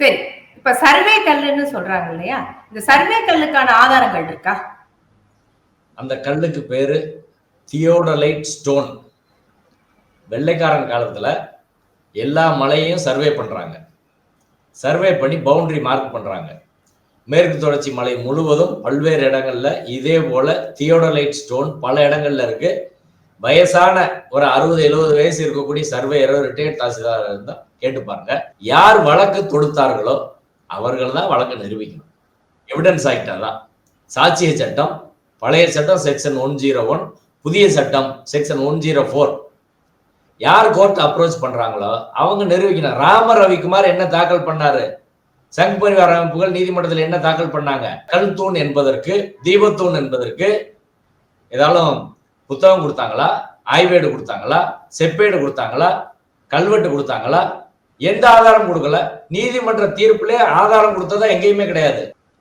சரி இப்ப சர்வே கல்லுன்னு சொல்றாங்க இல்லையா? இந்த சர்வே கல்லுக்கான ஆதாரங்கள் இருக்கா? அந்த கல்லுக்கு பேரு தியோடலைட் ஸ்டோன். வெள்ளைக்காரன் காலத்துல எல்லா மலையையும் சர்வே பண்றாங்க. சர்வே பண்ணி பவுண்டரி மார்க் பண்றாங்க. மேற்கு தொடர்ச்சி மலை முழுவதும் பல்வேறு இடங்கள்ல இதே போல தியோடலைட் ஸ்டோன் பல இடங்கள்ல இருக்கு. வயசான ஒரு அறுபது எழுபது வயசு இருக்கக்கூடிய சர்வேயரோ ரிட்டையர்ட் தாசில்தார் இருந்தால் கேட்டு பாருங்க. யார் வழக்கு தொடுத்தார்களோ அவர்கள் தான் வழக்கு நிரூபிக்கணும். எவிடன்ஸ் ஆக்டா தான் சாட்சிய சட்டம் பழைய சட்டம் செக்ஷன் ஒன் ஜீரோ ஒன் புதிய சட்டம் செக்ஷன் ஒன் ஜீரோ ஃபோர் யார் கோர்ட் அப்ரோச் பண்றாங்களோ அவங்க நிரூபிக்கணும். ராம ரவிக்குமார் என்ன தாக்கல் பண்ணாரு? சங் பரிவார அமைப்புகள் நீதிமன்றத்தில் என்ன தாக்கல் பண்ணாங்க? கல் தூண் என்பதற்கு தீபத்தூண் என்பதற்கு ஏதாலும் புத்தகம் கொடுத்தாங்களா? ஆய்வேடு கொடுத்தாங்களா? செப்பேடு கொடுத்தாங்களா? கல்வெட்டு கொடுத்தாங்களா? எந்த ஆதாரம் கொடுக்கல. நீதிமன்ற தீர்ப்புல ஆதாரம் கொடுத்ததா எங்கேயுமே கிடையாது.